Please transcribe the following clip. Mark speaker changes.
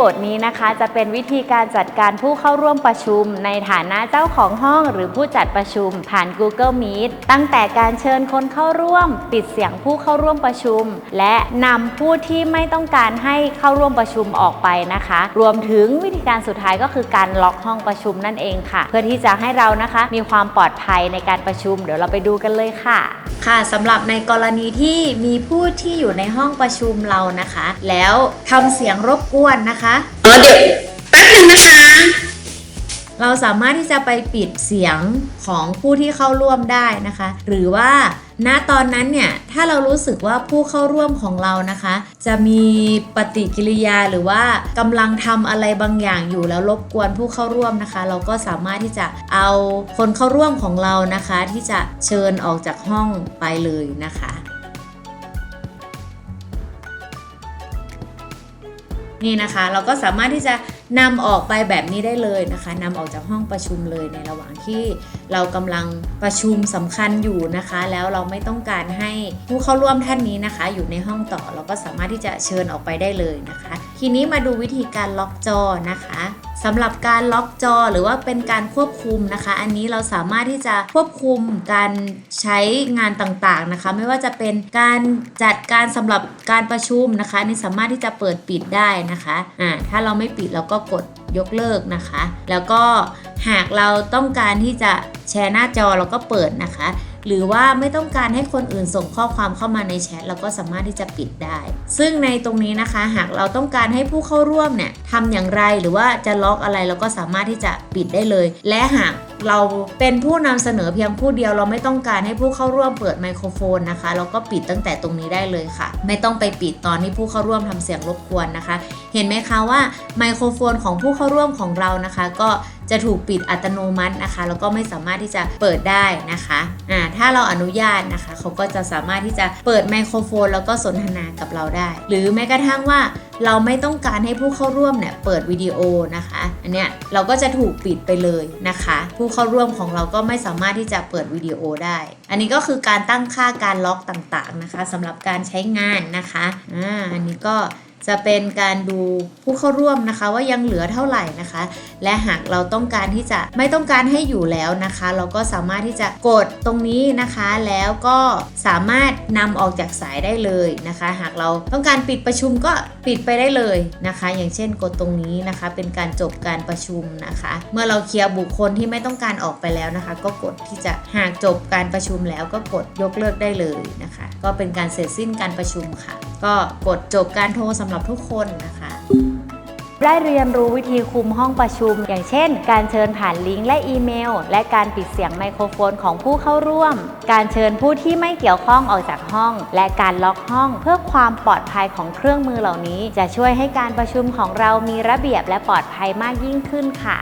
Speaker 1: บทนี้นะคะ จะเป็นวิธีการจัดการผู้เข้าร่วมประชุม ในฐานะเจ้าของห้องหรือผู้จัดประชุม ผ่าน Google Meet ตั้งแต่การเชิญคนเข้าร่วม ปิดเสียงผู้เข้าร่วมประชุม และนำผู้ที่ไม่ต้องการให้เข้าร่วมประชุมออกไปนะคะ รวมถึงวิธีการสุดท้ายก็คือการล็อกห้องประชุมนั่นเองค่ะ เพื่อที่จะให้เรานะคะมีความปลอดภัยในการประชุม เดี๋ยวเราไปดูกันเลยค่ะ ค่ะสำหรับในกรณีที่มีผู้ที่อยู่ในห้องประชุมเรานะคะ แล้วทำเสียงรบกวนนะคะ
Speaker 2: อ๋อเดี๋ยวแป๊บหนึงนะคะ
Speaker 1: เราสามารถที่จะไปปิดเสียงของผู้ที่เข้าร่วมได้นะคะ หรือว่าณตอนนั้นเนี่ยถ้าเรารู้สึกว่าผู้เข้าร่วมของเรานะคะ จะมีปฏิกิริยาหรือว่ากำลังทำอะไรบางอย่างอยู่แล้วรบกวนผู้เข้าร่วมนะคะ เราก็สามารถที่จะเอาคนเข้าร่วมของเรานะคะ ที่จะเชิญออกจากห้องไปเลยนะคะ นี่นะคะ เราก็สามารถที่จะนำออกไปแบบนี้ได้เลยนะคะนำออกจากห้องประชุมเลยในระหว่างที่เรากำลังประชุมสำคัญอยู่นะคะ แล้วเราไม่ต้องการให้ผู้เข้าร่วมท่านนี้นะคะ อยู่ในห้องต่อเราก็สามารถที่จะเชิญออกไปได้เลยนะคะ ทีนี้มาดูวิธีการล็อกจอนะคะ สำหรับการล็อกจอหรือว่าเป็นการควบคุมนะคะ อันนี้เราสามารถที่จะควบคุมการใช้งานต่างๆนะคะ ไม่ว่าจะเป็นการจัดการสำหรับการประชุมนะคะนี่สามารถที่จะเปิดปิดได้นะคะอ่าถ้าเราไม่ปิดเราก็กด ยกเลิกนะคะ แล้วก็หากเราต้องการที่จะแชร์หน้าจอเราก็เปิดนะคะ หรือว่าไม่ต้องการให้คนอื่นส่งข้อความเข้ามาในแชทเราก็สามารถที่จะปิดได้ ซึ่งในตรงนี้นะคะ หากเราต้องการให้ผู้เข้าร่วมเนี่ยทำอย่างไรหรือว่าจะล็อกอะไรเราก็สามารถที่จะปิดได้เลย และหาก เราเป็นผู้นำเสนอเพียงผู้เดียวเราไม่ต้องการให้ผู้เข้าร่วมเปิดไมโครโฟนนะคะเราก็ปิดตั้งแต่ตรงนี้ได้เลยค่ะ ไม่ต้องไปปิดตอนที่ผู้เข้าร่วมทำเสียงรบกวนนะคะ เห็นไหมคะว่าไมโครโฟนของผู้เข้าร่วมของเรานะคะ ก็จะถูกปิดอัตโนมัตินะคะ แล้วก็ไม่สามารถที่จะเปิดได้นะคะอ่าถ้าเราอนุญาตนะคะเขาก็จะสามารถที่จะเปิดไมโครโฟน แล้วก็สนทนากับเราได้ หรือแม้กระทั่งว่าเราไม่ต้องการให้ผู้เข้าร่วมเนี่ยเปิดวิดีโอนะคะ อันเนี้ยเราก็จะถูกปิดไปเลยนะคะ ผู้เข้าร่วมของเราก็ไม่สามารถที่จะเปิดวิดีโอได้ อันนี้ก็คือการตั้งค่าการล็อกต่างๆนะคะสำหรับการใช้งานนะคะอ่าอันนี้ก็ จะเป็นการดูผู้เข้าร่วมนะคะว่ายังเหลือเท่าไหร่นะคะ และหากเราต้องการที่จะไม่ต้องการให้อยู่แล้วนะคะ เราก็สามารถที่จะกดตรงนี้นะคะ แล้วก็สามารถนำออกจากสายได้เลยนะคะ หากเราต้องการปิดประชุมก็ปิดไปได้เลยนะคะ อย่างเช่นกดตรงนี้นะคะ เป็นการจบการประชุมนะคะ เมื่อเราเคลียร์บุคคลที่ไม่ต้องการออกไปแล้วนะคะ ก็กดที่จะหากจบการประชุมแล้วก็กดยกเลิกได้เลยนะคะ ก็เป็นการเสร็จสิ้นการประชุมค่ะ ก็กดจบการโทรสำหรับทุกคนนะคะ ได้เรียนรู้วิธีคุมห้องประชุม อย่างเช่น การเชิญผ่านลิงก์และอีเมล และการปิดเสียงไมโครโฟนของผู้เข้าร่วม การเชิญผู้ที่ไม่เกี่ยวข้องออกจากห้อง และการล็อกห้อง เพื่อความปลอดภัยของเครื่องมือเหล่านี้ จะช่วยให้การประชุมของเรามีระเบียบและปลอดภัยมากยิ่งขึ้นค่ะ